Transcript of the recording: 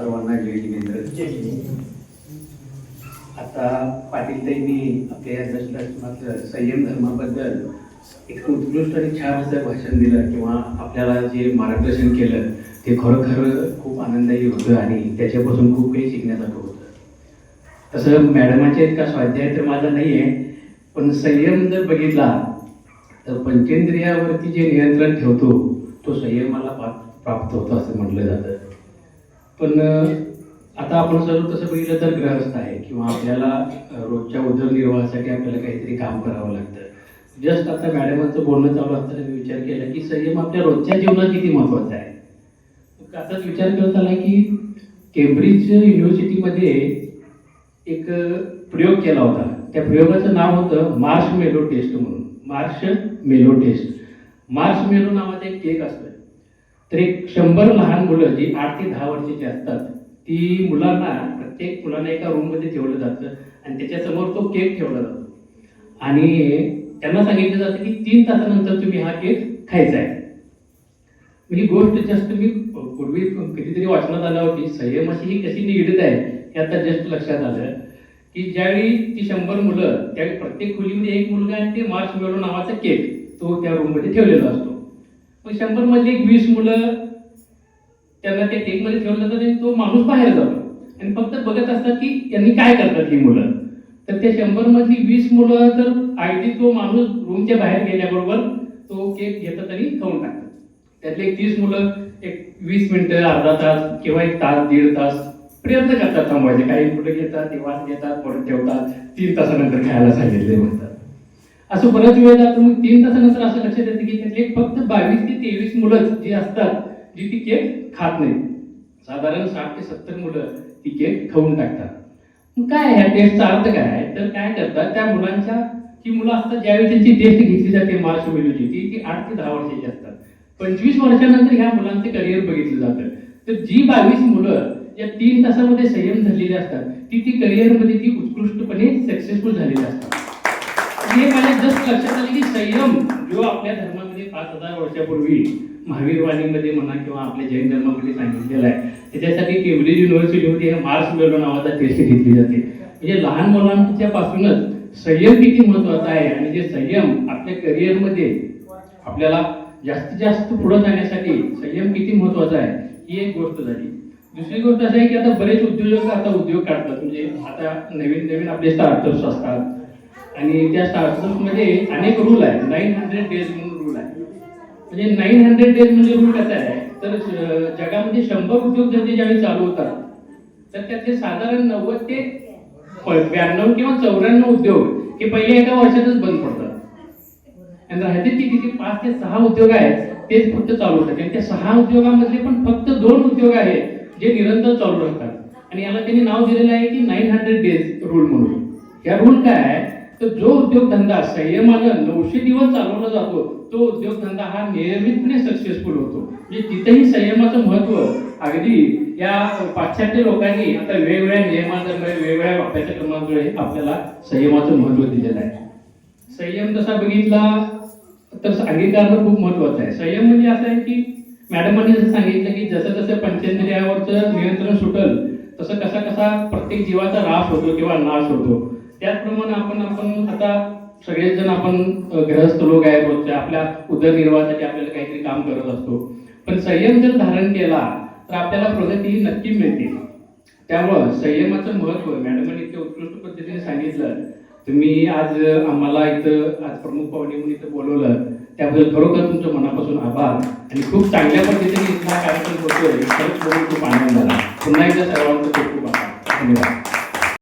सर्वांना जय जिनेंद्र आता पाटील ताईंनी आपल्या या दशदर्शनातलं संयम धर्माबद्दल एक उत्कृष्ट आणि छान असं भाषण दिलं किंवा आपल्याला जे मार्गदर्शन केलं ते खरोखर खूप आनंददायी होतं आणि त्याच्यापासून खूप काही शिकण्यासारखं होतं. तसं मॅडमाच्या इतका स्वाध्याय तर माझा नाही आहे पण संयम जर बघितला तर पंचेंद्रियावरती जे नियंत्रण ठेवतो तो संयमाला प्राप्त होतो असं म्हटलं जातं. पण आता आपण सर्व तसं बघितलं तर ग्रहस्थ आहे किंवा आपल्याला रोजच्या उदरनिर्वाहासाठी आपल्याला काहीतरी काम करावं लागतं. जस्ट आता मॅडमांचं बोलणं चालू असताना मी विचार केला की संयम आपल्या रोजच्या जीवनात किती महत्त्वाचा आहे? आताच विचार करत आला की केम्ब्रिज युनिव्हर्सिटीमध्ये एक प्रयोग केला होता. त्या प्रयोगाचं नाव होतं मार्श मेलो टेस्ट म्हणून. मार्श मेलो टेस्ट मार्श मेलो नावाचा एक केक असतो. तर एक शंभर लहान मुलं जी आठ ते दहा वर्षाची असतात ती मुलांना प्रत्येक मुलांना एका रूममध्ये ठेवलं जातं आणि त्याच्यासमोर तो केक ठेवला जातो. आणि त्यांना सांगितलं जातं की तीन तासानंतर तुम्ही हा केक खायचा आहे ही गोष्ट जास्त मी पूर्वी कधीतरी वाचनात आला होती संयमाशी ही कशी निगडीत आहे हे आता जस्ट लक्षात आलं. की ज्यावेळी ती शंभर मुलं त्यावेळी प्रत्येक खोलीमध्ये एक मुलगा आणि ते मार्च मेलो नावाचा केक तो त्या रूममध्ये ठेवलेला असतो. मग शंभर मधली एक वीस मुलं त्यांना त्या टेकमध्ये ठेवलं जातं आणि तो माणूस बाहेर जातो. आणि फक्त बघत असतात की यांनी काय करतात ही मुलं. तर त्या शंभर मधली वीस मुलं तर अगदी तो माणूस रूमच्या बाहेर गेल्याबरोबर तो केक घेतात आणि खाऊन टाकतात. त्यातले एक तीस मुलं एक वीस मिनिटं अर्धा तास किंवा एक तास दीड तास प्रयत्न करतात थांबवायचे. काही मुलं घेतात ते वाट घेतात परत ठेवतात तीन तासानंतर खायला सांगितले म्हणतात. असं बऱ्याच वेळ जातं. मग तीन तासानंतर असं लक्षात येतं की त्यातले फक्त बावीस ते तेवीस मुलं जी असतात जी ती केक खात नाही साधारण साठ ते सत्तर मुलं ती केक खाऊन टाकतात. मग काय ह्या टेस्टचा अर्थ काय आहे? तर काय करतात? त्या मुलांच्या ही मुलं असतात ज्यावेळी त्यांची टेस्ट घेतली जाते मार्च महिन्याची ती ती आठ ते दहा वर्षाची असतात. पंचवीस वर्षानंतर ह्या मुलांचे करिअर बघितलं जातं. तर जी बावीस मुलं या तीन तासामध्ये संयम झालेली असतात ती ती करिअरमध्ये ती उत्कृष्टपणे सक्सेसफुल झालेली असतात. हे मला जस्ट लक्षात आलं की संयम जो आपल्या धर्मामध्ये पाच हजार वर्षापूर्वी महावीर वाणीमध्ये म्हणा किंवा आपल्या जैन धर्मामध्ये सांगितलेला आहे. त्याच्यासाठी केम्ब्रिज युनिव्हर्सिटीमध्ये मार्स मेलो नावाचा टेस्ट घेतली जाते. म्हणजे लहान मुलांच्या पासूनच संयम किती महत्त्वाचा आहे आणि जे संयम आपल्या करिअरमध्ये आपल्याला जास्तीत जास्त पुढे जाण्यासाठी संयम किती महत्त्वाचा आहे ही एक गोष्ट झाली. दुसरी गोष्ट अशी आहे की आता बरेच उद्योजक आता उद्योग काढतात. म्हणजे आता नवीन नवीन आपले स्टार्टअप्स असतात. आणि त्या स्टार्टअपमध्ये म्हणजे अनेक रूल आहे नाईन हंड्रेड डेज म्हणून रूल आहे. म्हणजे नाईन हंड्रेड डेज म्हणजे रूल कसा आहे? तर जगामध्ये शंभर उद्योगधंदे ज्यावेळी चालू होतात तर त्यातले साधारण नव्वद ते ब्याण्णव किंवा चौऱ्याण्णव उद्योग हे पहिले एका वर्षातच बंद पडतात. आणि राहते की किती? पाच ते सहा उद्योग आहेत तेच फक्त चालू होतात. आणि त्या सहा उद्योगामध्ये पण फक्त दोन उद्योग आहेत जे निरंतर चालू राहतात. आणि याला त्यांनी नाव दिलेलं आहे की नाईन हंड्रेड डेज रूल म्हणून. या रूल काय आहे? तर जो उद्योगधंदा संयमानं नऊशे दिवस चालवला जातो. तो उद्योगधंदा हा नियमितपणे सक्सेसफुल होतो. म्हणजे तिथेही संयमाचं महत्त्व अगदी या पाश्चात्य लोकांनी आता वेगवेगळ्या नियमांमुळे वेगवेगळ्या अभ्यासक्रमांमुळे आपल्याला संयमाचं महत्त्व दिलेलं आहे. संयम जसा बघितला तर अंगीकारणं खूप महत्वाचं आहे. संयम म्हणजे असं आहे की मॅडमांनी जसं सांगितलं की जसं जसं पंचेंद्रियावरचं नियंत्रण सुटल तसं कसा कसा प्रत्येक जीवाचा रास होतो किंवा नाश होतो. त्याचप्रमाणे आपण आपण आता सगळेच जण आपण ग्रहस्थ गृहस्थ लोक आहेत रोजच्या आपल्या उदरनिर्वाहासाठी आपल्याला काहीतरी काम करत असतो. पण संयम जर धारण केला तर आपल्याला प्रगती ही नक्की मिळते. त्यामुळं संयमाचं महत्त्व मॅडमांनी इतक्या उत्कृष्ट पद्धतीने सांगितलं. तुम्ही आज आम्हाला इथं आज प्रमुख पाहुणे म्हणून इथं बोलवलं. त्याबद्दल खरोखर तुमचं मनापासून आभार. आणि खूप चांगल्या पद्धतीने इथला कार्यक्रम होतोय. खरंच खूप आनंद झाला. पुन्हा एकदा सर्वांचं खूप खूप आभार. धन्यवाद.